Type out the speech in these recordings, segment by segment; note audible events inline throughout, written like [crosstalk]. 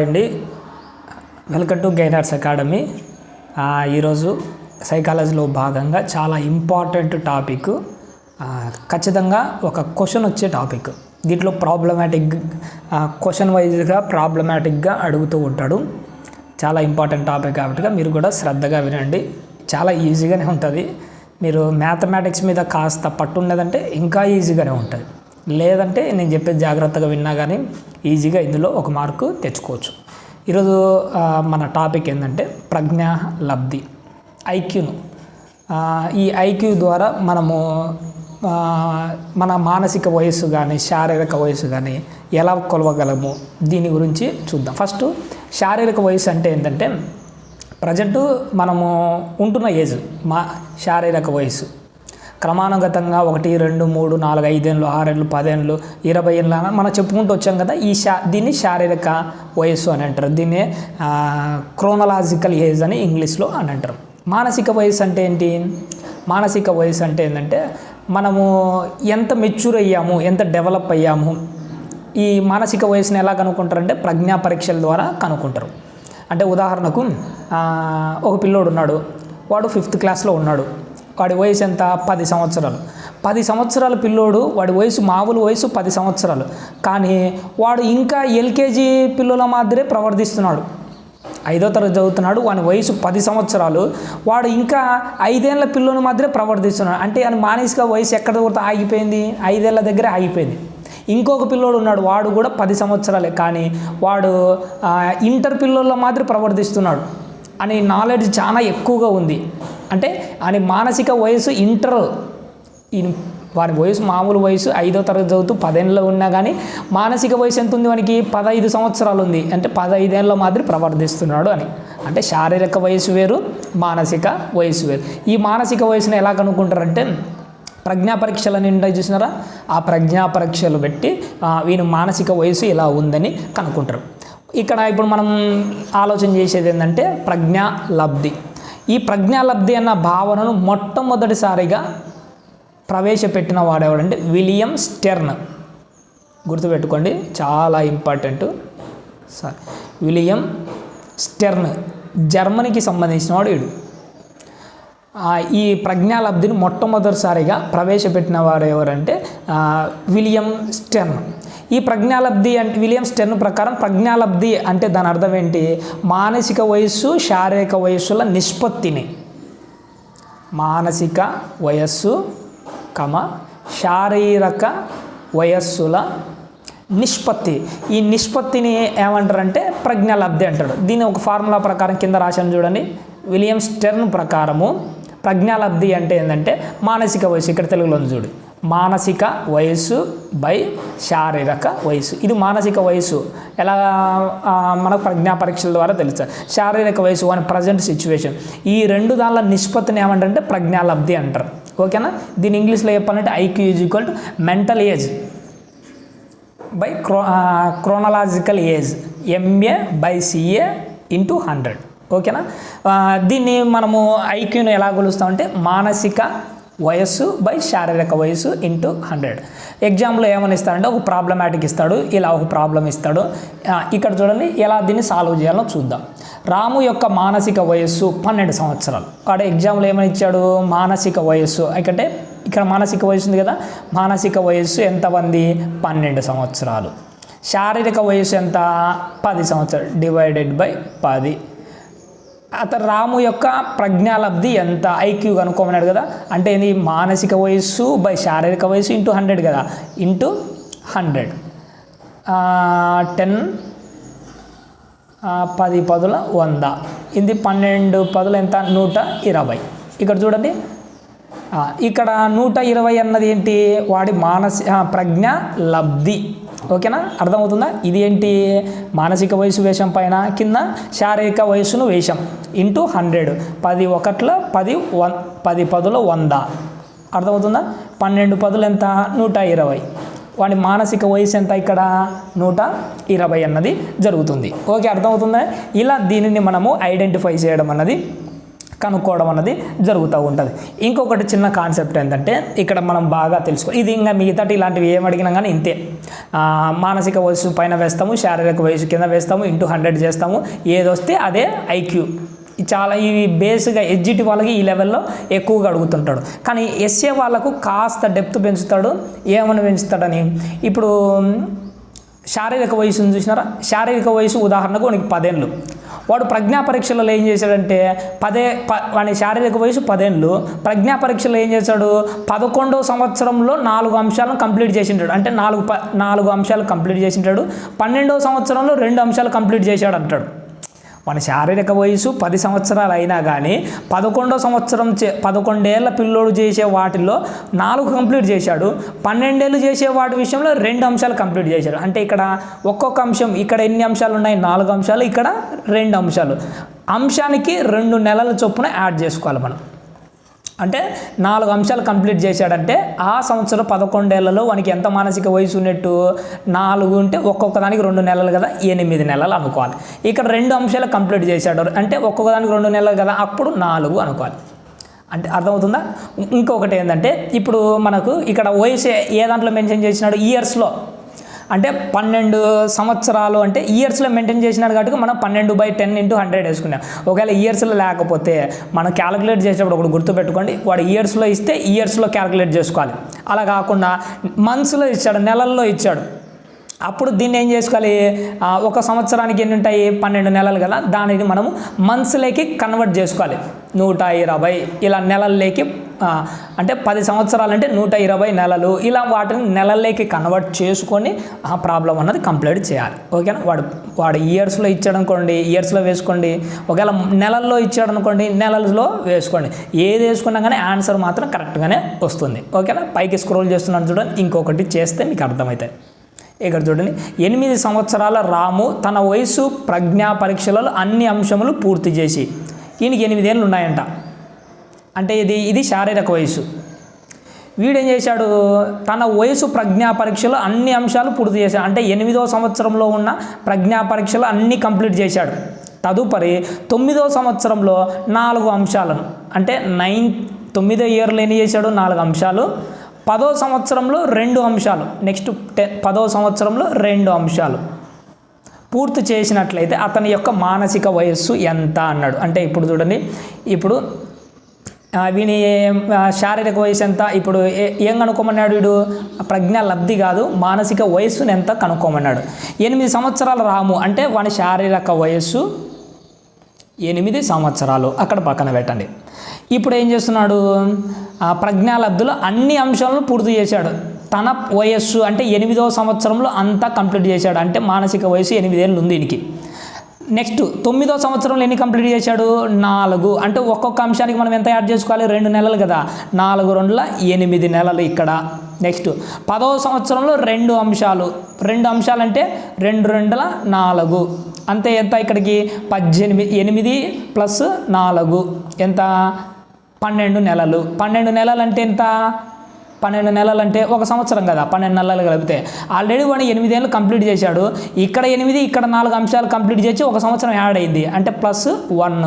అండి. Welcome to gainers academy ఈరోజు సైకాలజీలో భాగంగా చాలా ఇంపార్టెంట్ టాపిక్ ఖచ్చితంగా ఒక క్వశ్చన్ వచ్చే టాపిక్ దీంట్లో ప్రాబ్లమాటిక్ క్వశ్చన్ వైజ్గా ప్రాబ్లమాటిక్గా అడుగుతూ ఉంటాడు. చాలా ఇంపార్టెంట్ టాపిక్ కాబట్టి మీరు కూడా శ్రద్ధగా వినండి. చాలా ఈజీగానే ఉంటుంది. మీరు మ్యాథమెటిక్స్ మీద కాస్త పట్టు ఉన్నదంటే ఇంకా ఈజీగానే ఉంటుంది. లేదంటే నేను చెప్పేది జాగ్రత్తగా విన్నా కానీ ఈజీగా ఇందులో ఒక మార్కు తెచ్చుకోవచ్చు. ఈరోజు మన టాపిక్ ఏంటంటే ప్రజ్ఞా లబ్ధి ఐక్యూను. ఈ ఐక్యూ ద్వారా మనము మన మానసిక వయస్సు కానీ శారీరక వయస్సు కానీ ఎలా కొలవగలము? దీని గురించి చూద్దాం. ఫస్ట్ శారీరక వయసు అంటే ఏంటంటే ప్రజెంట్ మనము ఉంటున్న ఏజ్ మా శారీరక వయసు క్రమానుగతంగా ఒకటి రెండు మూడు నాలుగు ఐదేళ్ళు ఆరేళ్ళు పదేళ్ళు ఇరవై ఏళ్ళు అని మనం చెప్పుకుంటూ వచ్చాం కదా ఈ శా దీన్ని శారీరక వయస్సు అని అంటారు. దీన్ని క్రోనలాజికల్ ఏజ్ అని ఇంగ్లీష్లో అని అంటారు. మానసిక వయసు అంటే ఏంటి? మానసిక వయసు అంటే ఏంటంటే మనము ఎంత మెచ్యూర్ అయ్యాము ఎంత డెవలప్ అయ్యాము ఈ మానసిక వయసుని ఎలా కనుక్కుంటారంటే ప్రజ్ఞా పరీక్షల ద్వారా కనుక్కుంటారు. అంటే ఉదాహరణకు ఒక పిల్లోడు ఉన్నాడు వాడు ఫిఫ్త్ క్లాస్లో ఉన్నాడు. వాడి వయసు ఎంత? పది సంవత్సరాలు. పది సంవత్సరాల పిల్లోడు వాడి వయసు మామూలు వయసు పది సంవత్సరాలు. కానీ వాడు ఇంకా ఎల్కేజీ పిల్లల మాదిరే ప్రవర్తిస్తున్నాడు. ఐదో తరగతి చదువుతున్నాడు వాని వయసు పది సంవత్సరాలు. వాడు ఇంకా ఐదేళ్ళ పిల్లని మాత్రమే ప్రవర్తిస్తున్నాడు. అంటే అని మానసిక వయసు ఎక్కడ కూడా ఆగిపోయింది? ఐదేళ్ళ దగ్గర ఆగిపోయింది. ఇంకొక పిల్లోడు ఉన్నాడు వాడు కూడా పది సంవత్సరాలే. కానీ వాడు ఇంటర్ పిల్లల్లో మాదిరి ప్రవర్తిస్తున్నాడు. అనే నాలెడ్జ్ చాలా ఎక్కువగా ఉంది. అంటే ఆయన మానసిక వయసు ఇంటర్ ఈయన వాని వయసు మామూలు వయసు ఐదో తరగతి చదువుతూ పదేళ్ళలో ఉన్నా కానీ మానసిక వయసు ఎంత ఉంది వానికి? పదహైదు సంవత్సరాలు ఉంది అంటే పదహైదేళ్ళ మాదిరి ప్రవర్తిస్తున్నాడు అని. అంటే శారీరక వయసు వేరు మానసిక వయసు వేరు. ఈ మానసిక వయసును ఎలా కనుక్కుంటారంటే ప్రజ్ఞా పరీక్షలు అని ఉంటాయి చూసినారా? ఆ ప్రజ్ఞా పరీక్షలు పెట్టి వీని మానసిక వయసు ఇలా ఉందని కనుక్కుంటారు. ఇక్కడ ఇప్పుడు మనం ఆలోచన చేసేది ఏంటంటే ప్రజ్ఞా లబ్ధి. ఈ ప్రజ్ఞాలబ్ధి అన్న భావనను మొట్టమొదటిసారిగా ప్రవేశపెట్టిన వాడేవాడంటే విలియం స్టెర్న్. గుర్తుపెట్టుకోండి చాలా ఇంపార్టెంట్. సార్ విలియం స్టెర్న్ జర్మనీకి సంబంధించిన వాడు వీడు. ఈ ప్రజ్ఞాలబ్ధిని మొట్టమొదటిసారిగా ప్రవేశపెట్టిన వాడు ఎవరంటే విలియం స్టెర్న్. ఈ ప్రజ్ఞాలబ్ధి అంటే విలియమ్స్ టెన్ ప్రకారం ప్రజ్ఞాలబ్ధి అంటే దాని అర్థం ఏంటి? మానసిక వయస్సు శారీరక వయస్సుల నిష్పత్తిని. మానసిక వయస్సు కమ శారీరక వయస్సుల నిష్పత్తి. ఈ నిష్పత్తిని ఏమంటారంటే ప్రజ్ఞాలబ్ధి అంటాడు. దీని ఒక ఫార్ములా ప్రకారం కింద రాశాను చూడండి. విలియమ్స్ టెర్న్ ప్రకారము ప్రజ్ఞాలబ్ధి అంటే ఏంటంటే మానసిక వయసు ఇక్కడ తెలుగులో చూడు. మానసిక వయస్సు బై శారీరక వయసు ఇది మానసిక వయసు ఎలా మనకు ప్రజ్ఞా పరీక్షల ద్వారా తెలుసు. శారీరక వయసు అని ప్రజెంట్ సిచ్యువేషన్ ఈ రెండు దానిల నిష్పత్తిని ఏమంటే ప్రజ్ఞాలబ్ధి అంటారు. ఓకేనా? దీని ఇంగ్లీష్లో చెప్పాలంటే IQ is equal to mental age by chro chronological age. MA by CA into hundred ఓకేనా? దీన్ని మనము ఐక్యూను ఎలా కొలుస్తామంటే మానసిక వయస్సు బై శారీరక వయస్సు ఇంటూ హండ్రెడ్. ఎగ్జామ్లో ఏమని ఇస్తాడంటే ఒక ప్రాబ్లమాటిక్ ఇస్తాడు ఇలా ఒక ప్రాబ్లం ఇస్తాడు. ఇక్కడ చూడండి ఎలా దీన్ని సాల్వ్ చేయాలో చూద్దాం. రాము యొక్క మానసిక వయస్సు పన్నెండు సంవత్సరాలు. వాడు ఎగ్జామ్లో ఏమని ఇచ్చాడు? మానసిక వయస్సు. ఎందుకంటే ఇక్కడ మానసిక వయసు ఉంది కదా. మానసిక వయస్సు ఎంతమంది? పన్నెండు సంవత్సరాలు. శారీరక వయస్సు ఎంత? పది సంవత్సరాలు. డివైడెడ్ బై పది. అతను రాము యొక్క ప్రజ్ఞాలబ్ధి ఎంత? ఐక్యూ కనుక్కోమన్నాడు కదా. అంటే ఇది మానసిక వయస్సు బై శారీరక వయస్సు ఇంటూ హండ్రెడ్ కదా. Into hundred. టెన్ పది పదుల వంద. ఇది పన్నెండు పదులు ఎంత? నూట ఇరవై. ఇక్కడ చూడండి. ఇక్కడ నూట ఇరవై అన్నది ఏంటి? వాడి మానసి ప్రజ్ఞ లబ్ధి ఓకేనా? అర్థమవుతుందా? ఇది ఏంటి మానసిక వయసు వేషం పైన కింద శారీరక వయసును వేషం ఇంటూ హండ్రెడ్. పది ఒకట్ల పది వన్ పది పదుల వంద. అర్థమవుతుందా? పన్నెండు పదులు ఎంత? నూట ఇరవై. వాడి మానసిక వయసు ఎంత ఇక్కడ? నూట ఇరవై అన్నది జరుగుతుంది. ఓకే అర్థమవుతుందా? ఇలా దీనిని మనము ఐడెంటిఫై చేయడం అన్నది కనుక్కోవడం అన్నది జరుగుతూ ఉంటుంది. ఇంకొకటి చిన్న కాన్సెప్ట్ ఏంటంటే ఇక్కడ మనం బాగా తెలుసుకో ఇది ఇంకా మిగతాటి ఇలాంటివి ఏం అడిగినా కానీ ఇంతే. మానసిక వయసు పైన వేస్తాము శారీరక వయసు కింద వేస్తాము ఇంటూ హండ్రెడ్ చేస్తాము ఏదొస్తే అదే ఐక్యూ. చాలా ఇవి బేస్గా ఎడ్జిటి వాళ్ళకి ఈ లెవెల్లో ఎక్కువగా అడుగుతుంటాడు. కానీ ఎస్ఏ వాళ్ళకు కాస్త డెప్త్ పెంచుతాడు ఏమని పెంచుతాడని? ఇప్పుడు శారీరక వయసును చూసినారా? శారీరక వయసు ఉదాహరణకు వానికి పదేళ్ళు. వాడు ప్రజ్ఞా పరీక్షలలో ఏం చేశాడంటే పదే ప వాని శారీరక వయసు పదేళ్ళు. ప్రజ్ఞా పరీక్షలో ఏం చేశాడు? పదకొండవ సంవత్సరంలో నాలుగు అంశాలను కంప్లీట్ చేసింటాడు. అంటే నాలుగు ప నాలుగు అంశాలు కంప్లీట్ చేసింటాడు. పన్నెండవ సంవత్సరంలో రెండు అంశాలు కంప్లీట్ చేశాడు అంటాడు మన శారీరక వయసు పది సంవత్సరాలు అయినా కానీ పదకొండో సంవత్సరం చే పదకొండేళ్ళ పిల్లోడు చేసే వాటిల్లో నాలుగు కంప్లీట్ చేశాడు. పన్నెండేళ్ళు చేసే వాటి విషయంలో రెండు అంశాలు కంప్లీట్ చేశాడు. అంటే ఇక్కడ ఒక్కొక్క అంశం ఇక్కడ ఎన్ని అంశాలు ఉన్నాయి నాలుగు అంశాలు ఇక్కడ రెండు అంశాలు. అంశానికి రెండు నెలల చొప్పున యాడ్ చేసుకోవాలి మనం. అంటే నాలుగు అంశాలు కంప్లీట్ చేశాడంటే ఆ సంవత్సరం పదకొండేళ్ళలో వానికి ఎంత మానసిక వయసు ఉన్నట్టు? నాలుగు ఉంటే ఒక్కొక్క దానికి రెండు నెలలు కదా ఎనిమిది నెలలు అనుకోవాలి. ఇక్కడ రెండు అంశాలు కంప్లీట్ చేశాడు. అంటే ఒక్కొక్క దానికి రెండు నెలలు కదా అప్పుడు నాలుగు అనుకోవాలి. అంటే అర్థమవుతుందా? ఇంకొకటి ఏంటంటే ఇప్పుడు మనకు ఇక్కడ వయసు ఏ దాంట్లో మెన్షన్ చేసినాడు? ఇయర్స్లో అంటే పన్నెండు సంవత్సరాలు అంటే ఇయర్స్లో మెయింటైన్ చేసినారు కాబట్టి మనం పన్నెండు బై టెన్ ఇంటూ హండ్రెడ్ వేసుకున్నాం. ఒకవేళ ఇయర్స్లో లేకపోతే మనం క్యాలిక్యులేట్ చేసేటప్పుడు ఒకటి గుర్తుపెట్టుకోండి. వాడు ఇయర్స్లో ఇస్తే ఇయర్స్లో క్యాలిక్యులేట్ చేసుకోవాలి. అలా కాకుండా మంత్స్లో ఇచ్చాడు నెలల్లో ఇచ్చాడు. అప్పుడు దీన్ని ఏం చేసుకోవాలి? ఒక సంవత్సరానికి ఎన్ని ఉంటాయి? పన్నెండు నెలలు కదా. దానిని మనము మంత్స్లోకి కన్వర్ట్ చేసుకోవాలి. నూట ఇరవై ఇలా నెలల్లోకి అంటే పది సంవత్సరాలు అంటే నూట ఇరవై నెలలు. ఇలా వాటిని నెలల్లోకి కన్వర్ట్ చేసుకొని ఆ ప్రాబ్లం అన్నది కంప్లీట్ చేయాలి. ఓకేనా వాడు వాడు ఇయర్స్లో ఇచ్చాడు అనుకోండి ఇయర్స్లో వేసుకోండి. ఒకవేళ నెలల్లో ఇచ్చాడనుకోండి నెలల్లో వేసుకోండి. ఏది వేసుకున్నా కానీ ఆన్సర్ మాత్రం కరెక్ట్గానే వస్తుంది. ఓకేనా పైకి స్క్రోల్ చేస్తున్నాను చూడండి ఇంకొకటి చేస్తే మీకు అర్థమవుతాయి ఇక్కడ చూడండి ఎనిమిది సంవత్సరాల రాము తన వయసు ప్రజ్ఞా పరీక్షలలో అన్ని అంశములు పూర్తి చేసి ఈయనకి ఎనిమిదేళ్ళు ఉన్నాయంట. అంటే ఇది ఇది శారీరక వయసు వీడేం చేశాడు? తన వయసు ప్రజ్ఞా పరీక్షలో అన్ని అంశాలు పూర్తి చేశాడు. అంటే ఎనిమిదో సంవత్సరంలో ఉన్న ప్రజ్ఞా పరీక్షలు అన్నీ కంప్లీట్ చేశాడు. తదుపరి తొమ్మిదో సంవత్సరంలో నాలుగు అంశాలను అంటే నైన్ తొమ్మిదో ఇయర్లో ఏం చేశాడు? నాలుగు అంశాలు. పదో సంవత్సరంలో రెండు అంశాలు. నెక్స్ట్ టె పదో సంవత్సరంలో రెండు అంశాలు. పూర్తి చేసినట్లయితే అతని యొక్క మానసిక వయస్సు ఎంత అన్నాడు. అంటే ఇప్పుడు చూడండి ఇప్పుడు వీని శారీరక వయసు ఎంత? ఇప్పుడు ఏం కనుక్కోమన్నాడు వీడు? ప్రజ్ఞ లబ్ధి కాదు మానసిక వయస్సును ఎంత కనుక్కోమన్నాడు? ఎనిమిది సంవత్సరాల రాము అంటే వాని శారీరక వయస్సు ఎనిమిది సంవత్సరాలు. అక్కడ పక్కన పెట్టండి. ఇప్పుడు ఏం చేస్తున్నాడు? ఆ ప్రజ్ఞాలబ్ధిలో అన్ని అంశాలను పూర్తి చేశాడు. తన వయస్సు అంటే ఎనిమిదో సంవత్సరంలో అంతా కంప్లీట్ చేశాడు. అంటే మానసిక వయసు ఎనిమిదేళ్ళు ఉంది దీనికి నెక్స్ట్ తొమ్మిదో సంవత్సరంలో ఎన్ని కంప్లీట్ చేశాడు? నాలుగు. అంటే ఒక్కొక్క అంశానికి మనం ఎంత యాడ్ చేసుకోవాలి? రెండు నెలలు కదా. నాలుగు రెండుల ఎనిమిది నెలలు ఇక్కడ. నెక్స్ట్ పదో సంవత్సరంలో రెండు అంశాలు. రెండు అంశాలు అంటే రెండు రెండుల నాలుగు. అంతే ఎంత ఇక్కడికి? పద్దెనిమిది ఎనిమిది ప్లస్ నాలుగు. ఎంత? పన్నెండు నెలలు. పన్నెండు నెలలు అంటే ఎంత? పన్నెండు నెలలు అంటే ఒక సంవత్సరం కదా పన్నెండు నెలలు కలిపితే. ఆల్రెడీ వాడు ఎనిమిదేళ్ళు కంప్లీట్ చేశాడు. ఇక్కడ ఎనిమిది ఇక్కడ నాలుగు అంశాలు కంప్లీట్ చేసి ఒక సంవత్సరం యాడ్ అయింది. అంటే ప్లస్ వన్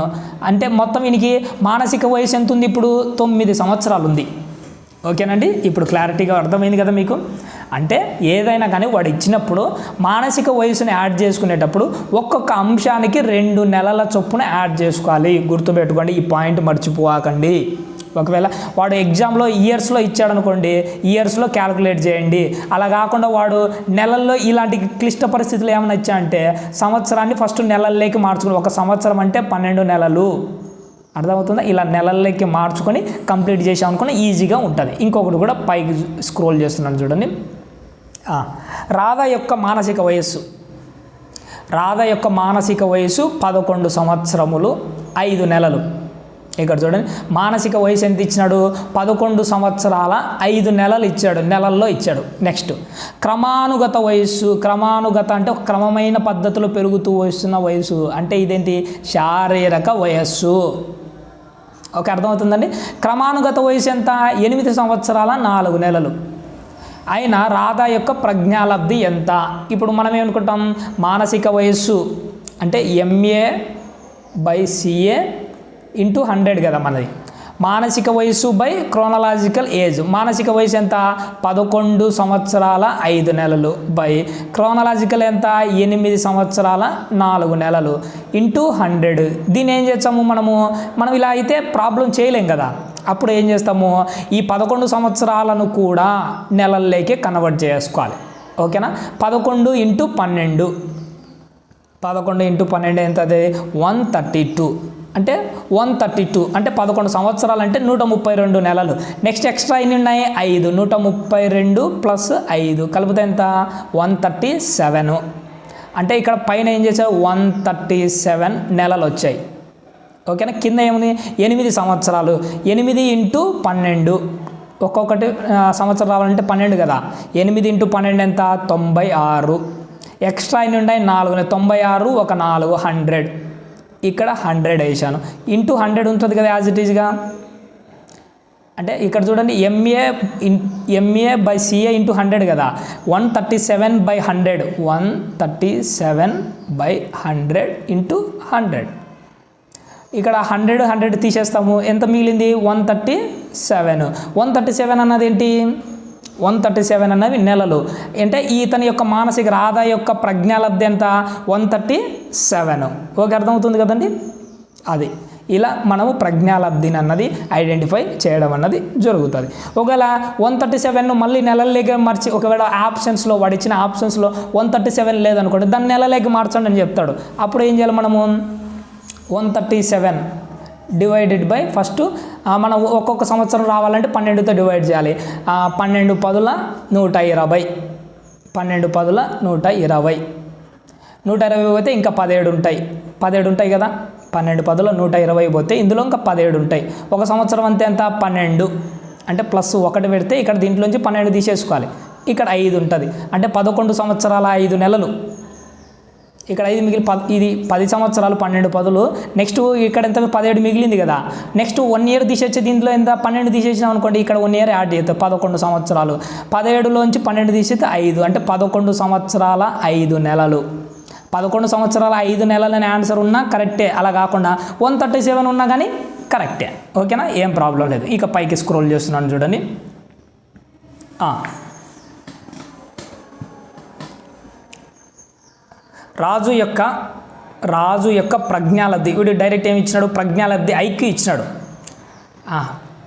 అంటే మొత్తం ఈయనకి మానసిక వయసు ఎంత ఉంది ఇప్పుడు? తొమ్మిది సంవత్సరాలు ఉంది. ఓకేనండి? ఇప్పుడు క్లారిటీగా అర్థమైంది కదా మీకు? అంటే ఏదైనా కానీ వాడు ఇచ్చినప్పుడు మానసిక వయసుని యాడ్ చేసుకునేటప్పుడు ఒక్కొక్క అంశానికి రెండు నెలల చొప్పున యాడ్ చేసుకోవాలి. గుర్తుపెట్టుకోండి ఈ పాయింట్ మర్చిపోకండి. ఒకవేళ వాడు ఎగ్జామ్లో ఇయర్స్లో ఇచ్చాడనుకోండి ఇయర్స్లో క్యాలిక్యులేట్ చేయండి. అలా కాకుండా వాడు నెలల్లో ఇలాంటి క్లిష్ట పరిస్థితులు ఏమైనా ఇచ్చాయంటే సంవత్సరాన్ని ఫస్ట్ నెలల్లోకి మార్చుకుని ఒక సంవత్సరం అంటే పన్నెండు నెలలు. అర్థమవుతుందా? ఇలా నెలల్లోకి మార్చుకొని కంప్లీట్ చేసాం అనుకుని ఈజీగా ఉంటుంది. ఇంకొకటి కూడా పైకి స్క్రోల్ చేస్తున్నాను చూడండి. రాధ యొక్క మానసిక వయస్సు. రాధ యొక్క మానసిక వయసు పదకొండు సంవత్సరములు ఐదు నెలలు. ఇక్కడ చూడండి. మానసిక వయసు ఎంత ఇచ్చినాడు? పదకొండు సంవత్సరాల ఐదు నెలలు ఇచ్చాడు. నెలల్లో ఇచ్చాడు. నెక్స్ట్. క్రమానుగత వయస్సు. క్రమానుగత అంటే ఒక క్రమమైన పద్ధతిలో పెరుగుతూ వస్తున్న వయసు అంటే ఇదేంటి? శారీరక వయస్సు. ఓకే అర్థమవుతుందండి? క్రమానుగత వయసు ఎంత? ఎనిమిది సంవత్సరాల నాలుగు నెలలు. అయినా రాధా యొక్క ప్రజ్ఞాలబ్ధి ఎంత? ఇప్పుడు మనం ఏమనుకుంటాం? మానసిక వయస్సు. అంటే MA by CA into hundred కదా మనది. మానసిక వయసు బై క్రోనలాజికల్ ఏజ్. మానసిక వయసు ఎంత? పదకొండు సంవత్సరాల ఐదు నెలలు బై క్రోనలాజికల్ ఎంత? ఎనిమిది సంవత్సరాల నాలుగు నెలలు ఇంటూ హండ్రెడ్. దీన్ని ఏం చేస్తాము మనము? మనం ఇలా అయితే ప్రాబ్లం చేయలేం కదా. అప్పుడు ఏం చేస్తాము? ఈ పదకొండు సంవత్సరాలను కూడా నెలల్లోకి కన్వర్ట్ చేసుకోవాలి. ఓకేనా? పదకొండు ఇంటూ పన్నెండు. పదకొండు ఇంటూ పన్నెండు ఎంత అది వన్ థర్టీ టూ. అంటే వన్ థర్టీ టూ అంటే పదకొండు సంవత్సరాలు అంటే నూట ముప్పై రెండు నెలలు. నెక్స్ట్ ఎక్స్ట్రా ఎన్ని ఉన్నాయి? ఐదు. నూట ముప్పై రెండు ప్లస్ ఐదు. కలిపితే ఎంత? వన్ థర్టీ సెవెన్ అంటే ఇక్కడ పైన ఏం చేశారు వన్ థర్టీ సెవెన్ నెలలు వచ్చాయి. ఓకేనా? కింద ఏముంది? ఎనిమిది సంవత్సరాలు. ఎనిమిది ఇంటూ పన్నెండు. ఒక్కొక్కటి సంవత్సరం రావాలంటే పన్నెండు కదా. ఎనిమిది ఇంటూ పన్నెండు ఎంత? తొంభై ఆరు. ఎక్స్ట్రా ఎన్ని ఉన్నాయి? నాలుగు. తొంభై ఆరు ఒక నాలుగు హండ్రెడ్ ఇక్కడ హండ్రెడ్ వేసాను ఇంటూ హండ్రెడ్ ఉంటుంది కదా యాజ్ ఇట్ ఈజ్గా అంటే ఇక్కడ చూడండి MA in MA by CA into hundred కదా one thirty seven by hundred one thirty seven by hundred into hundred ఇక్కడ హండ్రెడ్ హండ్రెడ్ తీసేస్తాము. ఎంత మిగిలింది? One thirty seven one thirty seven అన్నది ఏంటి? వన్ థర్టీ సెవెన్ అనేవి నెలలు. అంటే ఇతని యొక్క మానసిక రాధ యొక్క ప్రజ్ఞాలబ్ధి ఎంత? One thirty seven. ఓకే అర్థమవుతుంది కదండి? అది. ఇలా మనము ప్రజ్ఞాలబ్ధిని అన్నది ఐడెంటిఫై చేయడం అన్నది జరుగుతుంది. ఒకవేళ వన్ థర్టీ సెవెన్ మళ్ళీ నెలలేక మార్చి ఒకవేళ ఆప్షన్స్లో వాడిచ్చిన ఆప్షన్స్లో వన్ థర్టీ సెవెన్ లేదనుకోండి దాన్ని నెలలేక మార్చండి అని చెప్తాడు. అప్పుడు ఏం చేయాలి మనము? One thirty seven. Divided by first మనం ఒక్కొక్క సంవత్సరం రావాలంటే పన్నెండుతో డివైడ్ చేయాలి. పన్నెండు పదుల నూట ఇరవై. పన్నెండు పదుల నూట ఇరవై. నూట ఇరవై పోతే ఇంకా పదిహేడు ఉంటాయి. పదిహేడు ఉంటాయి కదా? పన్నెండు పదుల నూట ఇరవై పోతే ఇందులో ఇంకా పదిహేడు ఉంటాయి. ఒక సంవత్సరం అంతే ఎంత? పన్నెండు. అంటే ప్లస్ ఒకటి పెడితే ఇక్కడ దీంట్లోంచి పన్నెండు తీసేసుకోవాలి. ఇక్కడ ఐదు ఉంటుంది. అంటే పదకొండు సంవత్సరాల ఐదు నెలలు. ఇక్కడ ఐదు మిగిలి పద్ ఇది పది సంవత్సరాలు పన్నెండు పదులు. నెక్స్ట్ ఇక్కడ ఎంత? పదిహేడు మిగిలింది కదా. నెక్స్ట్ వన్ ఇయర్ తీసేచ్చే దీంట్లో ఎంత? పన్నెండు తీసేసినాం అనుకోండి ఇక్కడ వన్ ఇయర్ యాడ్ చేస్తాం పదకొండు సంవత్సరాలు. పదిహేడులోంచి పన్నెండు తీసేస్తే ఐదు. అంటే పదకొండు సంవత్సరాల ఐదు నెలలు. పదకొండు సంవత్సరాల ఐదు నెలలని ఆన్సర్ ఉన్నా కరెక్టే అలా కాకుండా వన్ థర్టీ సెవెన్ ఉన్నా కానీ కరెక్టే ఓకేనా ఏం ప్రాబ్లం లేదు. ఇక పైకి స్క్రోల్ చేస్తున్నాను చూడండి. రాజు యొక్క రాజు యొక్క ప్రజ్ఞాలబ్ధి. వీడు డైరెక్ట్ ఏమి ఇచ్చినాడు? ప్రజ్ఞాలబ్ధి ఐక్యూ ఇచ్చినాడు.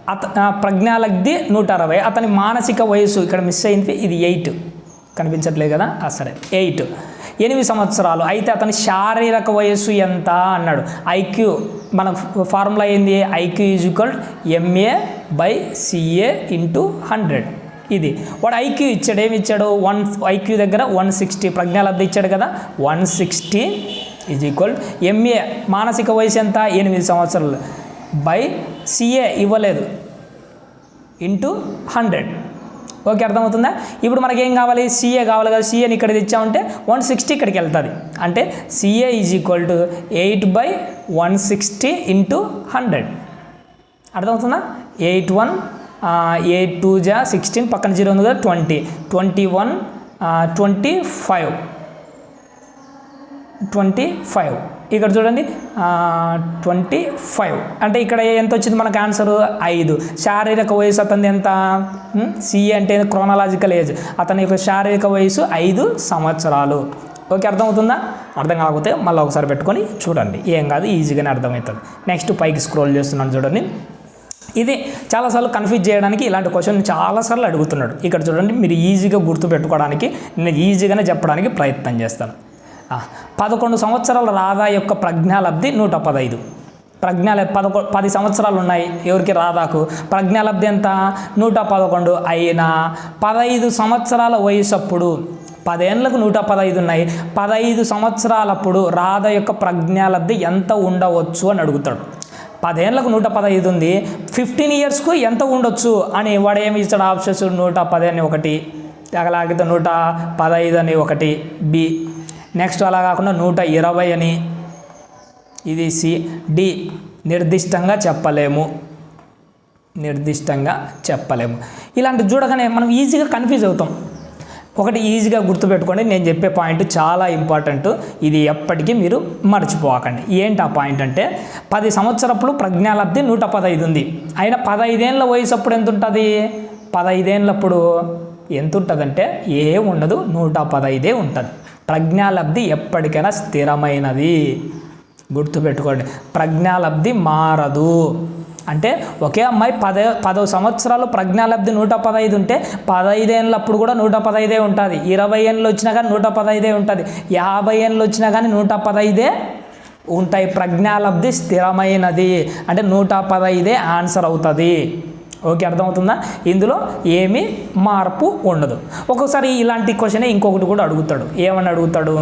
అత ఆ, ప్రజ్ఞాలబ్ధి నూట అరవై. అతని మానసిక వయస్సు ఇక్కడ మిస్ అయింది. ఇది ఎయిట్ కనిపించట్లేదు కదా? ఆ, సరే. ఎయిట్ ఎనిమిది సంవత్సరాలు. అయితే అతని శారీరక వయస్సు ఎంత అన్నాడు. ఐక్యూ మన ఫార్ములా ఏంది? IQ is equal MA by CA into hundred ఇది. వాడు ఐక్యూ ఇచ్చాడు ఏమి ఇచ్చాడు? వన్ ఐక్యూ దగ్గర వన్ సిక్స్టీ ప్రజ్ఞాలబ్ధి ఇచ్చాడు కదా? One sixty is equal MA మానసిక వయసు ఎంత? ఎనిమిది సంవత్సరాలు. బై సిఏ ఇవ్వలేదు. ఇంటూ హండ్రెడ్ ఓకే అర్థమవుతుందా? ఇప్పుడు మనకి ఏం కావాలి సిఏ కావాలి కదా. సిఏని ఇక్కడ తెచ్చామంటే వన్ సిక్స్టీ ఇక్కడికి వెళ్తుంది. అంటే CA is equal to eight by one sixty into hundred అర్థమవుతుందా? ఎయిట్ వన్ ఎయిట్ టూ జా సిక్స్టీన్ పక్కన జీరో ఉంది? కదా twenty. Twenty one twenty five. Twenty five. ఇక్కడ చూడండి. Twenty five. అంటే ఇక్కడ ఎంత వచ్చింది మనకు ఆన్సర్ ఐదు. శారీరక వయసు అతనిది ఎంత? సి అంటే క్రోనలాజికల్ ఏజ్ అతని యొక్క శారీరక వయసు ఐదు సంవత్సరాలు. ఓకే అర్థమవుతుందా? అర్థం కాకపోతే మళ్ళీ ఒకసారి పెట్టుకొని చూడండి. ఏం కాదు ఈజీగానే అర్థమవుతుంది. నెక్స్ట్ పైకి స్క్రోల్ చేస్తున్నాను చూడండి. ఇది చాలాసార్లు కన్ఫ్యూజ్ చేయడానికి ఇలాంటి క్వశ్చన్ చాలాసార్లు అడుగుతున్నాడు. ఇక్కడ చూడండి మీరు ఈజీగా గుర్తుపెట్టుకోవడానికి నేను ఈజీగానే చెప్పడానికి ప్రయత్నం చేస్తాను. పదకొండు సంవత్సరాల రాధా యొక్క ప్రజ్ఞాలబ్ధి నూట పదైదు. ప్రజ్ఞాల పదకొ పది సంవత్సరాలు ఉన్నాయి. ఎవరికి రాధాకు? ప్రజ్ఞాలబ్ధి ఎంత? నూట పదకొండు అయినా పదహైదు సంవత్సరాల వయసు అప్పుడు పదేళ్ళకు నూట పదహైదు ఉన్నాయి. పదహైదు సంవత్సరాలప్పుడు రాధ యొక్క ప్రజ్ఞాలబ్ధి ఎంత ఉండవచ్చు అని అడుగుతాడు. పదేళ్ళకు నూట పదహైదు ఉంది. ఫిఫ్టీన్ ఇయర్స్కు ఎంత ఉండొచ్చు? అని వాడు ఏమి ఇస్తాడు? ఆప్షన్స్ నూట పది అని ఒకటి. అలాగే నూట పదహైదు అని ఒకటి. బి. నెక్స్ట్ అలా కాకుండా నూట ఇరవై అని. ఇది సి. డి. నిర్దిష్టంగా చెప్పలేము. నిర్దిష్టంగా చెప్పలేము. ఇలాంటి చూడగానే మనం ఈజీగా కన్ఫ్యూజ్ అవుతాం. ఒకటి ఈజీగా గుర్తుపెట్టుకోండి. నేను చెప్పే పాయింట్ చాలా ఇంపార్టెంట్ ఇది ఎప్పటికీ మీరు మర్చిపోకండి. ఏంటి ఆ పాయింట్ అంటే పది సంవత్సరప్పుడు ప్రజ్ఞాలబ్ధి నూట పదహైదు ఉంది. అయినా పదహైదేళ్ళ వయసు అప్పుడు ఎంత ఉంటుంది పదహైదేళ్ళప్పుడు ఎంత ఉంటుందంటే ఏం ఉండదు నూట పదహైదే ఉంటుంది. ప్రజ్ఞాలబ్ధి ఎప్పటికైనా స్థిరమైనది. గుర్తుపెట్టుకోండి. ప్రజ్ఞాలబ్ధి మారదు. అంటే ఒకే అమ్మాయి పద పదో సంవత్సరాలు ప్రజ్ఞాలబ్ధి నూట పదహైదు ఉంటే పదహైదేళ్ళప్పుడు కూడా నూట పదహైదే ఉంటుంది. ఇరవై ఏళ్ళు వచ్చినా కానీ నూట పదహైదే ఉంటుంది. యాభై ఏళ్ళు వచ్చినా కానీ నూట పదహైదే ఉంటాయి. ప్రజ్ఞాలబ్ధి స్థిరమైనది. అంటే నూట పదహైదే ఆన్సర్ అవుతుంది. ఓకే అర్థమవుతుందా? ఇందులో ఏమీ మార్పు ఉండదు. ఒక్కొక్కసారి ఇలాంటి క్వశ్చనే ఇంకొకటి కూడా అడుగుతాడు. ఏమని అడుగుతాడు?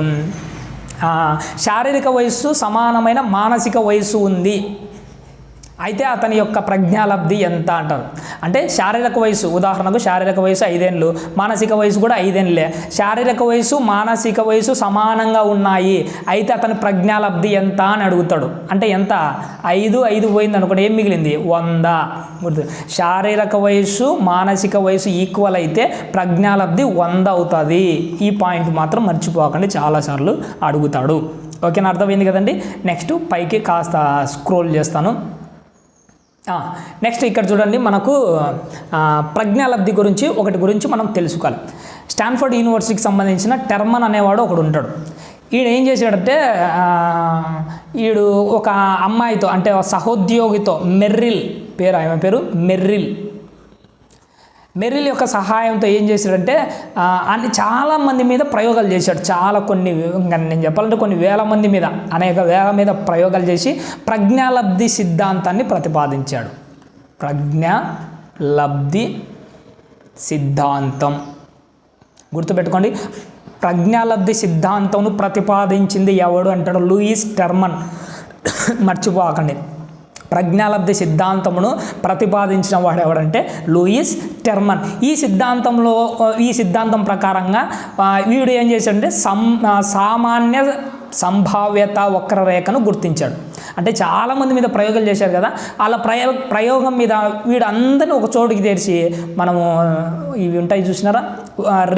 శారీరక వయస్సు సమానమైన మానసిక వయస్సు ఉంది. అయితే అతని యొక్క ప్రజ్ఞాలబ్ధి ఎంత అంటారు? అంటే శారీరక వయసు ఉదాహరణకు శారీరక వయసు ఐదేళ్ళు మానసిక వయసు కూడా ఐదేళ్ళే. శారీరక వయసు మానసిక వయసు సమానంగా ఉన్నాయి. అయితే అతని ప్రజ్ఞాలబ్ధి ఎంత అని అడుగుతాడు. అంటే ఎంత? ఐదు ఐదు పోయింది అనుకోండి ఏం మిగిలింది? వంద. గుర్తు. శారీరక వయసు మానసిక వయసు ఈక్వల్ అయితే ప్రజ్ఞాలబ్ధి వంద అవుతుంది. ఈ పాయింట్ మాత్రం మర్చిపోకండి చాలాసార్లు అడుగుతాడు. ఓకేనా? అర్థమైంది కదండి? నెక్స్ట్ పైకి కాస్త స్క్రోల్ చేస్తాను. నెక్స్ట్ ఇక్కడ చూడండి మనకు ప్రజ్ఞాలబ్ధి గురించి ఒకటి గురించి మనం తెలుసుకోవాలి. స్టాన్ఫర్డ్ యూనివర్సిటీకి సంబంధించిన టెర్మన్ అనేవాడు ఒకడు ఉంటాడు. ఈయన ఏం చేశాడంటే వీడు ఈడు ఒక అమ్మాయితో అంటే సహోద్యోగితో మెర్రిల్ పేరు ఆమె పేరు మెర్రిల్. మెరిల్ యొక్క సహాయంతో ఏం చేశాడంటే అన్ని చాలా మంది మీద ప్రయోగాలు చేశాడు. చాలా కొన్ని నేను చెప్పాలంటే కొన్ని వేల మంది మీద అనేక వేల మీద ప్రయోగాలు చేసి ప్రజ్ఞాలబ్ధి సిద్ధాంతాన్ని ప్రతిపాదించాడు. ప్రజ్ఞ లబ్ధి సిద్ధాంతం. గుర్తుపెట్టుకోండి ప్రజ్ఞాలబ్ధి సిద్ధాంతంను ప్రతిపాదించింది ఎవడు అంటాడు? Louis Terman. [coughs] మర్చిపోకండి. ప్రజ్ఞాలబ్ధి సిద్ధాంతమును ప్రతిపాదించిన వాడు ఎవడంటే లూయిస్ టెర్మన్. ఈ సిద్ధాంతంలో ఈ సిద్ధాంతం ప్రకారంగా వీడు ఏం చేశాడంటే సం సామాన్య సంభావ్యత వక్రరేఖను గుర్తించాడు. అంటే చాలామంది మీద ప్రయోగాలు చేశారు కదా అలా ప్రయోగ ప్రయోగం మీద వీడందరినీ ఒక చోటుకి తెరిచి మనము ఇవి ఉంటాయి చూసినారా?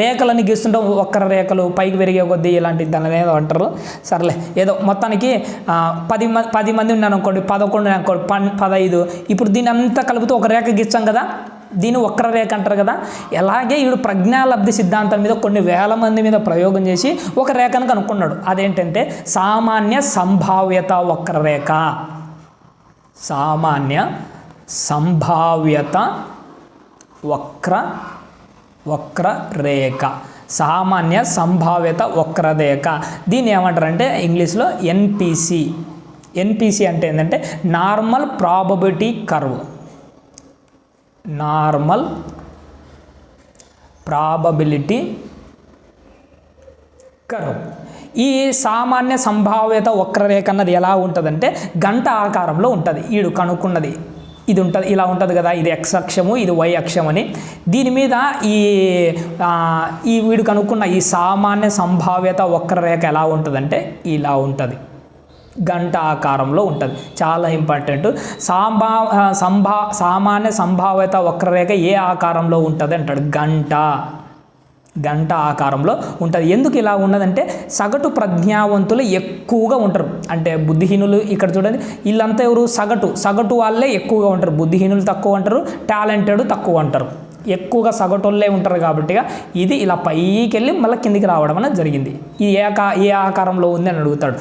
రేఖలని గీస్తుంటాం ఒక్కర రేఖలు పైకి పెరిగే కొద్దీ ఇలాంటి దాని ఏదో అంటారు. సర్లే ఏదో మొత్తానికి పది మంది పది మంది ఉన్నాను అనుకోండి పదకొండు అనుకోండి పన్ పదహైదు ఇప్పుడు దీని అంతా కలుపుతూ ఒక రేఖ గీస్తాం కదా? దీన్ని వక్ర రేఖ అంటారు కదా? ఎలాగే వీడు ప్రజ్ఞాలబ్ధి సిద్ధాంతం మీద కొన్ని వేల మంది మీద ప్రయోగం చేసి ఒక రేఖను కనుక్కున్నాడు. అదేంటంటే సామాన్య సంభావ్యత వక్రరేఖ సామాన్య సంభావ్యత వక్ర వక్రరేఖ. సామాన్య సంభావ్యత వక్రరేఖ. దీన్ని ఏమంటారంటే ఇంగ్లీష్లో ఎన్పిసి. ఎన్పిసి అంటే ఏంటంటే normal probability curve. Normal probability curve. ఈ సామాన్య సంభావ్యత వక్రరేఖ అన్నది ఎలా ఉంటుందంటే గంట ఆకారంలో ఉంటుంది. ఈడు కనుక్కున్నది. ఇది ఉంటుంది ఇలా ఉంటుంది కదా ఇది ఎక్స్ అక్షము ఇది వై అక్షం అని. దీని మీద ఈ ఈ వీడు కనుక్కున్న ఈ సామాన్య సంభావ్యత వక్రరేఖ ఎలా ఉంటుందంటే ఇలా ఉంటుంది. గంట ఆకారంలో ఉంటుంది. చాలా ఇంపార్టెంట్. సాంభా సంభా సామాన్య సంభావ్యత వక్రరేఖ ఏ ఆకారంలో ఉంటుంది అంటాడు? గంట. గంట ఆకారంలో ఉంటుంది. ఎందుకు ఇలా ఉన్నదంటే సగటు ప్రజ్ఞావంతులు ఎక్కువగా ఉంటారు. అంటే బుద్ధిహీనులు ఇక్కడ చూడండి వీళ్ళంతా ఎవరు? సగటు. సగటు వాళ్ళే ఎక్కువగా ఉంటారు. బుద్ధిహీనులు తక్కువ అంటారు టాలెంటెడ్ తక్కువ అంటారు ఎక్కువగా సగటుల్లే ఉంటారు కాబట్టి ఇది ఇలా పైకి వెళ్ళి మళ్ళీ కిందికి రావడం అనేది జరిగింది. ఇది ఏ ఆకా ఏ ఆకారంలో ఉంది అని అడుగుతాడు.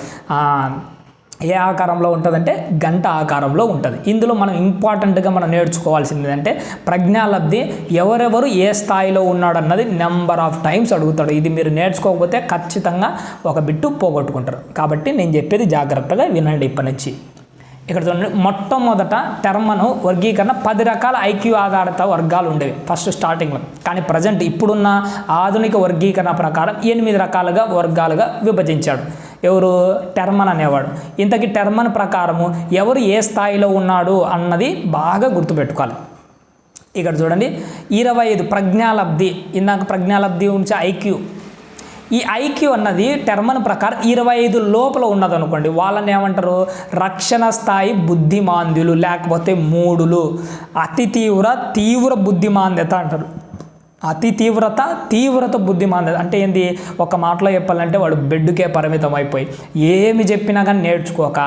ఏ ఆకారంలో ఉంటుందంటే గంట ఆకారంలో ఉంటుంది. ఇందులో మనం ఇంపార్టెంట్గా మనం నేర్చుకోవాల్సింది ఏంటంటే ప్రజ్ఞాలబ్ధి ఎవరెవరు ఏ స్థాయిలో ఉన్నాడన్నది నెంబర్ ఆఫ్ టైమ్స్ అడుగుతాడు. ఇది మీరు నేర్చుకోకపోతే ఖచ్చితంగా ఒక బిట్టు పోగొట్టుకుంటారు. కాబట్టి నేను చెప్పేది జాగ్రత్తగా వినండి ఇప్పటి నుంచి. ఇక్కడ చూడండి. మొట్టమొదట టెర్మను వర్గీకరణ పది రకాల ఐక్యూ ఆధారిత వర్గాలు ఉండేవి. ఫస్ట్ స్టార్టింగ్లో. కానీ ప్రజెంట్ ఇప్పుడున్న ఆధునిక వర్గీకరణ ప్రకారం ఎనిమిది రకాలుగా వర్గాలుగా విభజించాడు. ఎవరు? టెర్మన్ అనేవాడు. ఇంతకీ టెర్మన్ ప్రకారము ఎవరు ఏ స్థాయిలో ఉన్నాడు అన్నది బాగా గుర్తుపెట్టుకోవాలి. ఇక్కడ చూడండి. ఇరవై ఐదు ప్రజ్ఞాలబ్ధి. ఇందాక ప్రజ్ఞాలబ్ధి ఉంచి ఐక్యూ. ఈ ఐక్యూ అన్నది టెర్మన్ ప్రకారం ఇరవై ఐదు లోపల ఉన్నది అనుకోండి వాళ్ళని ఏమంటారు? రక్షణ స్థాయి బుద్ధిమాంద్యులు లేకపోతే మూడులు. అతి తీవ్ర తీవ్ర బుద్ధిమాంద్యత అంటారు. అతి తీవ్రత తీవ్రత బుద్ధిమాంద్యత. అంటే ఏంది? ఒక మాటలో చెప్పాలంటే వాడు బెడ్కే పరిమితం అయిపోయి ఏమి చెప్పినా కానీ నేర్చుకోక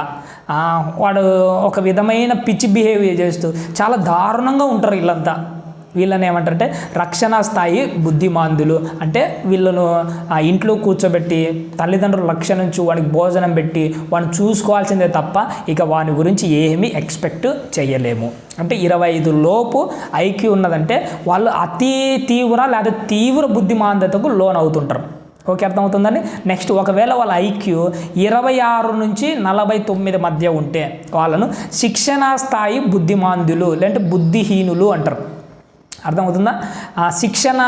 వాడు ఒక విధమైన పిచ్చి బిహేవియర్ చేస్తూ చాలా దారుణంగా ఉంటారు వీళ్ళంతా. వీళ్ళని ఏమంటారంటే రక్షణ స్థాయి బుద్ధిమాందులు. అంటే వీళ్ళను ఆ ఇంట్లో కూర్చోబెట్టి తల్లిదండ్రుల రక్షణ నుంచి వాడికి భోజనం పెట్టి వాడిని చూసుకోవాల్సిందే తప్ప ఇక వాని గురించి ఏమీ ఎక్స్పెక్ట్ చేయలేము అంటే ఇరవై ఐదు లోపు ఐక్యూ ఉన్నదంటే వాళ్ళు అతి తీవ్ర లేదా తీవ్ర బుద్ధిమాంద్యతకు లోన్ అవుతుంటారు ఓకే అర్థమవుతుందండి? నెక్స్ట్ ఒకవేళ వాళ్ళ ఐక్యూ ఇరవై ఆరు నుంచి నలభై తొమ్మిది మధ్య ఉంటే వాళ్ళను శిక్షణా స్థాయి బుద్ధిమాందులు లేదంటే బుద్ధిహీనులు అంటారు. అర్థమవుతుందా? శిక్షణ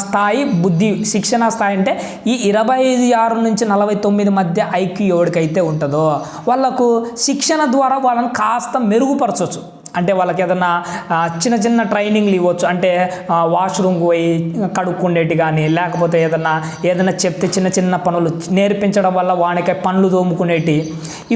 స్థాయి బుద్ధి శిక్షణ స్థాయి అంటే ఈ ఇరవై ఐదు ఆరు నుంచి నలభై తొమ్మిది మధ్య ఐక్యూ ఎవరికైతే ఉంటుందో వాళ్ళకు శిక్షణ ద్వారా వాళ్ళని కాస్త మెరుగుపరచవచ్చు అంటే వాళ్ళకి ఏదన్నా చిన్న చిన్న ట్రైనింగ్లు ఇవ్వచ్చు. అంటే వాష్రూమ్కి పోయి కడుక్కుండేటి కానీ లేకపోతే ఏదైనా ఏదైనా చెప్తే చిన్న చిన్న పనులు నేర్పించడం వల్ల వానికి పనులు తోముకునేటి.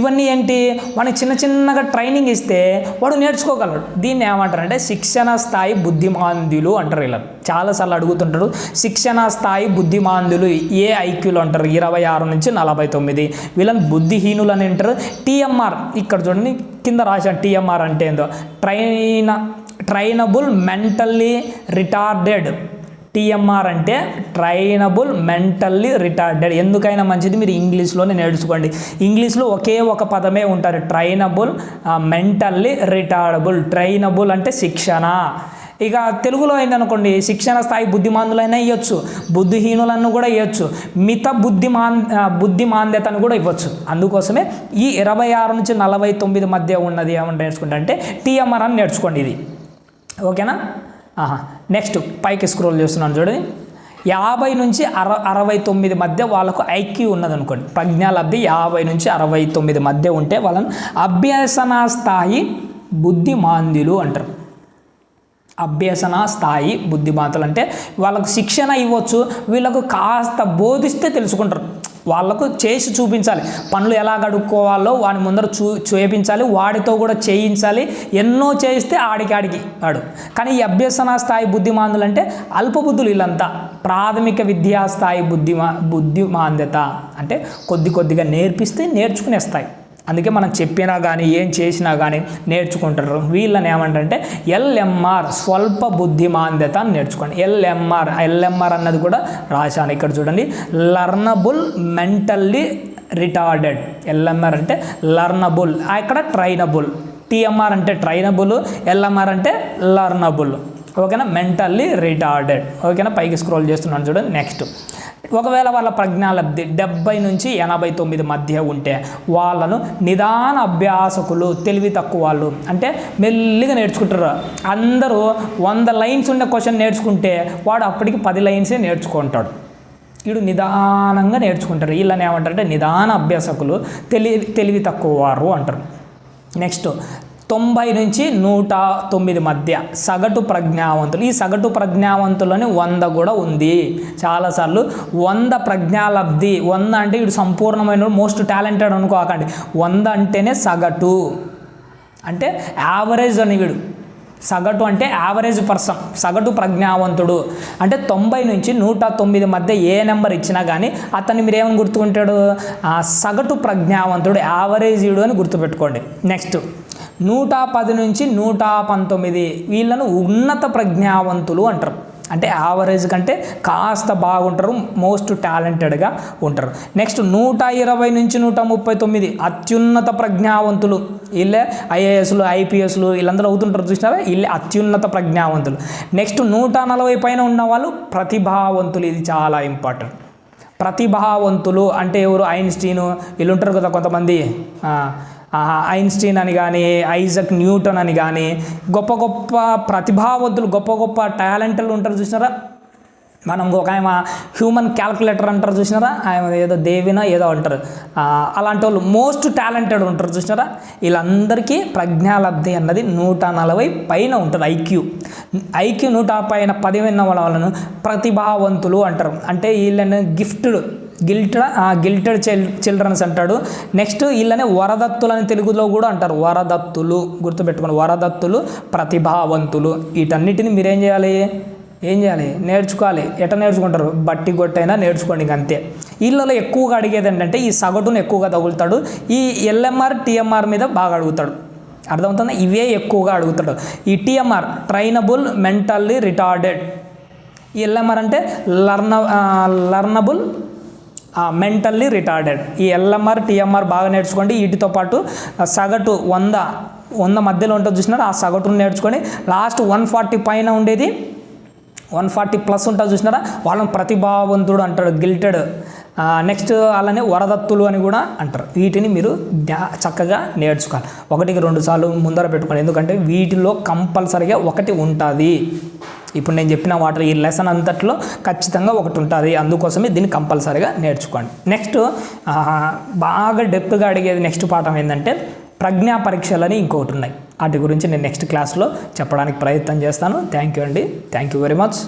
ఇవన్నీ ఏంటి? వానికి చిన్న చిన్నగా ట్రైనింగ్ ఇస్తే వాడు నేర్చుకోగలడు. దీన్ని ఏమంటారంటే శిక్షణ స్థాయి బుద్ధిమాంద్యులు అంటారు వీళ్ళు చాలాసార్లు అడుగుతుంటారు శిక్షణ స్థాయి బుద్ధిమాంద్యులు ఏ ఐక్యూలు అంటారు. ఇరవై ఆరు నుంచి నలభై తొమ్మిది. వీళ్ళని బుద్ధిహీనులు అని అంటారు. టీఎంఆర్ ఇక్కడ చూడండి కింద రాశాను టీఎంఆర్ అంటే ఏందో. Train trainable mentally retarded. TMR అంటే ట్రైనబుల్ మెంటల్లీ రిటార్డెడ్. ఎందుకైనా మంచిది మీరు ఇంగ్లీష్లోనే నేర్చుకోండి. ఇంగ్లీష్లో ఒకే ఒక పదమే ఉంటారు. Trainable mentally రిటార్డబుల్. ట్రైనబుల్ అంటే శిక్షణ. ఇక తెలుగులో అయిందనుకోండి శిక్షణ స్థాయి బుద్ధిమాందులైనా ఇవ్వచ్చు బుద్ధిహీనులను కూడా ఇవ్వచ్చు మిత బుద్ధిమాన్ బుద్ధిమాంద్యతను కూడా ఇవ్వచ్చు. అందుకోసమే ఈ ఇరవై ఆరు నుంచి నలభై తొమ్మిది మధ్య ఉన్నది ఏమంటే నేర్చుకుంటే అంటే టీఎంఆర్ అని నేర్చుకోండి ఇది. ఓకేనా? ఆహా నెక్స్ట్ పైకి స్క్రోల్ చేస్తున్నాను చూడండి. యాభై నుంచి అర అరవై తొమ్మిది మధ్య వాళ్ళకు ఐక్యూ ఉన్నదనుకోండి. ప్రజ్ఞాలబ్ధి యాభై నుంచి అరవై తొమ్మిది మధ్య ఉంటే వాళ్ళని అభ్యసన స్థాయి బుద్ధిమాంద్యులు అంటారు. అభ్యసన స్థాయి బుద్ధిమంతులు. అంటే వాళ్ళకు శిక్షణ ఇవ్వచ్చు వీళ్ళకు కాస్త బోధిస్తే తెలుసుకుంటారు. వాళ్ళకు చేసి చూపించాలి. పనులు ఎలా గడుక్కోవాలో వాడి ముందర చూ చూపించాలి. వాడితో కూడా చేయించాలి. ఎన్నో చేయిస్తే ఆడికి ఆడికి వాడు. కానీ ఈ అభ్యసన స్థాయి బుద్ధిమాందులు అంటే అల్పబుద్ధులు వీళ్ళంతా. ప్రాథమిక విద్యా స్థాయి బుద్ధిమా బుద్ధిమాంద్యత. అంటే కొద్ది కొద్దిగా నేర్పిస్తే నేర్చుకునేస్తాయి అందుకే మనం చెప్పినా కానీ ఏం చేసినా కానీ నేర్చుకుంటారు. వీళ్ళని ఏమంటారంటే ఎల్ఎంఆర్ స్వల్ప బుద్ధిమాంద్యత అని నేర్చుకోండి. ఎల్ఎంఆర్ ఎల్ఎంఆర్ అన్నది కూడా రాశాను ఇక్కడ చూడండి. లర్నబుల్ మెంటల్లీ రిటార్డెడ్. ఎల్ఎంఆర్ అంటే లర్నబుల్. అక్కడ ట్రైనబుల్. టీఎంఆర్ అంటే ట్రైనబుల్ ఎల్ఎంఆర్ అంటే లర్నబుల్. ఓకేనా? మెంటల్లీ రిటార్డెడ్ ఓకేనా? పైకి స్క్రోల్ చేస్తున్నాను చూడండి నెక్స్ట్ ఒకవేళ వాళ్ళ ప్రజ్ఞాలబ్ధి డెబ్బై నుంచి ఎనభై తొమ్మిది మధ్య ఉంటే వాళ్ళను నిదాన అభ్యాసకులు తెలివి తక్కువ వాళ్ళు. అంటే మెల్లిగా నేర్చుకుంటారు. అందరూ వంద లైన్స్ ఉన్న క్వశ్చన్ నేర్చుకుంటే వాడు అప్పటికి పది లైన్సే నేర్చుకుంటాడు. వీడు నిదానంగా నేర్చుకుంటారు. వీళ్ళని ఏమంటారంటే నిదాన అభ్యాసకులు తెలివి తెలివి తక్కువ వారు అంటారు. నెక్స్ట్ తొంభై నుంచి నూట తొమ్మిది మధ్య సగటు ప్రజ్ఞావంతులు. ఈ సగటు ప్రజ్ఞావంతులని వంద కూడా ఉంది. చాలాసార్లు వంద ప్రజ్ఞాలబ్ధి వంద అంటే వీడు సంపూర్ణమైన మోస్ట్ టాలెంటెడ్ అనుకోకండి. వంద అంటేనే సగటు. అంటే యావరేజ్ అని వీడు. సగటు అంటే యావరేజ్ పర్సన్ సగటు ప్రజ్ఞావంతుడు. అంటే తొంభై నుంచి నూట తొమ్మిది మధ్య ఏ నెంబర్ ఇచ్చినా కానీ అతన్ని మీరేమని గుర్తుకుంటాడు? సగటు ప్రజ్ఞావంతుడు యావరేజీడు అని గుర్తుపెట్టుకోండి. నెక్స్ట్. నూట పది నుంచి నూట పంతొమ్మిది వీళ్ళను ఉన్నత ప్రజ్ఞావంతులు అంటారు. అంటే యావరేజ్ కంటే కాస్త బాగుంటారు మోస్ట్ టాలెంటెడ్గా ఉంటారు. నెక్స్ట్ నూట ఇరవై నుంచి నూట ముప్పై తొమ్మిది అత్యున్నత ప్రజ్ఞావంతులు. వీళ్ళే ఐఏఎస్లు ఐపీఎస్లు వీళ్ళందరూ అవుతుంటారు చూసినారా వీళ్ళే అత్యున్నత ప్రజ్ఞావంతులు. నెక్స్ట్ నూట నలభై పైన ఉన్న వాళ్ళు ప్రతిభావంతులు ఇది చాలా ఇంపార్టెంట్ ప్రతిభావంతులు అంటే ఎవరు? ఐన్స్టీను వీళ్ళు ఉంటారు కదా కొంతమంది. ఐన్స్టీన్ అని కానీ ఐజక్ న్యూటన్ అని కానీ గొప్ప గొప్ప ప్రతిభావంతులు గొప్ప గొప్ప టాలెంట్లు ఉంటారు చూసినారా? మనం ఒక ఆయన హ్యూమన్ క్యాల్కులేటర్ అంటారు చూసినారా? ఆయన ఏదో దేవిన ఏదో అంటారు. అలాంటి వాళ్ళు మోస్ట్ టాలెంటెడ్ ఉంటారు చూసినారా? వీళ్ళందరికీ ప్రజ్ఞాలబ్ధి అన్నది నూట నలభై పైన ఉంటుంది ఐక్యూ. ఐక్యూ నూట పైన పదిహేను వాళ్ళను ప్రతిభావంతులు అంటారు. అంటే వీళ్ళని gifted gilt gilted chil childrens అంటాడు. నెక్స్ట్ వీళ్ళనే వరదత్తులు అని తెలుగులో కూడా అంటారు. వరదత్తులు గుర్తుపెట్టుకోండి. వరదత్తులు ప్రతిభావంతులు. వీటన్నిటిని మీరేం చేయాలి? ఏం చేయాలి? నేర్చుకోవాలి. ఎట నేర్చుకుంటారు? బట్టి కొట్టైనా నేర్చుకోండి ఇంక అంతే. వీళ్ళలో ఎక్కువగా అడిగేది ఏంటంటే ఈ సగటును ఎక్కువగా తగులుతాడు. ఈ ఎల్ఎంఆర్ టీఎంఆర్ మీద బాగా అడుగుతాడు. అర్థమవుతుందా? ఇవే ఎక్కువగా అడుగుతాడు. ఈ టీఎంఆర్ ట్రైనబుల్ మెంటల్లీ రిటార్డెడ్. ఈ ఎల్ఎంఆర్ అంటే లర్న లర్నబుల్ మెంటల్లీ రిటార్డెడ్ ఈ ఎల్ఎంఆర్ టీఎంఆర్ బాగా నేర్చుకోండి. వీటితో పాటు సగటు వంద వంద మధ్యలో ఉంటుంది చూసినారు? ఆ సగటును నేర్చుకొని లాస్ట్ వన్ ఫార్టీ పైన ఉండేది. వన్ ఫార్టీ ప్లస్ ఉంటుంది చూసినారా? వాళ్ళని ప్రతిభావంతుడు అంటాడు గిల్టెడ్ నెక్స్ట్ అలానే వరదత్తులు అని కూడా అంటారు. వీటిని మీరు చక్కగా నేర్చుకోవాలి. ఒకటికి రెండు సార్లు ముందర పెట్టుకోండి. ఎందుకంటే వీటిలో కంపల్సరిగా ఒకటి ఉంటుంది. ఇప్పుడు నేను చెప్పిన వాటర్ ఈ లెసన్ అంతట్లో ఖచ్చితంగా ఒకటి ఉంటుంది. అందుకోసమే దీన్ని కంపల్సరీగా నేర్చుకోండి. నెక్స్ట్ బాగా డెప్త్గా అడిగేది నెక్స్ట్ పాఠం ఏంటంటే ప్రజ్ఞా పరీక్షలని ఇంకొకటి ఉన్నాయి. వాటి గురించి నేను నెక్స్ట్ క్లాస్లో చెప్పడానికి ప్రయత్నం చేస్తాను. థ్యాంక్ యూ అండి. Thank you very much.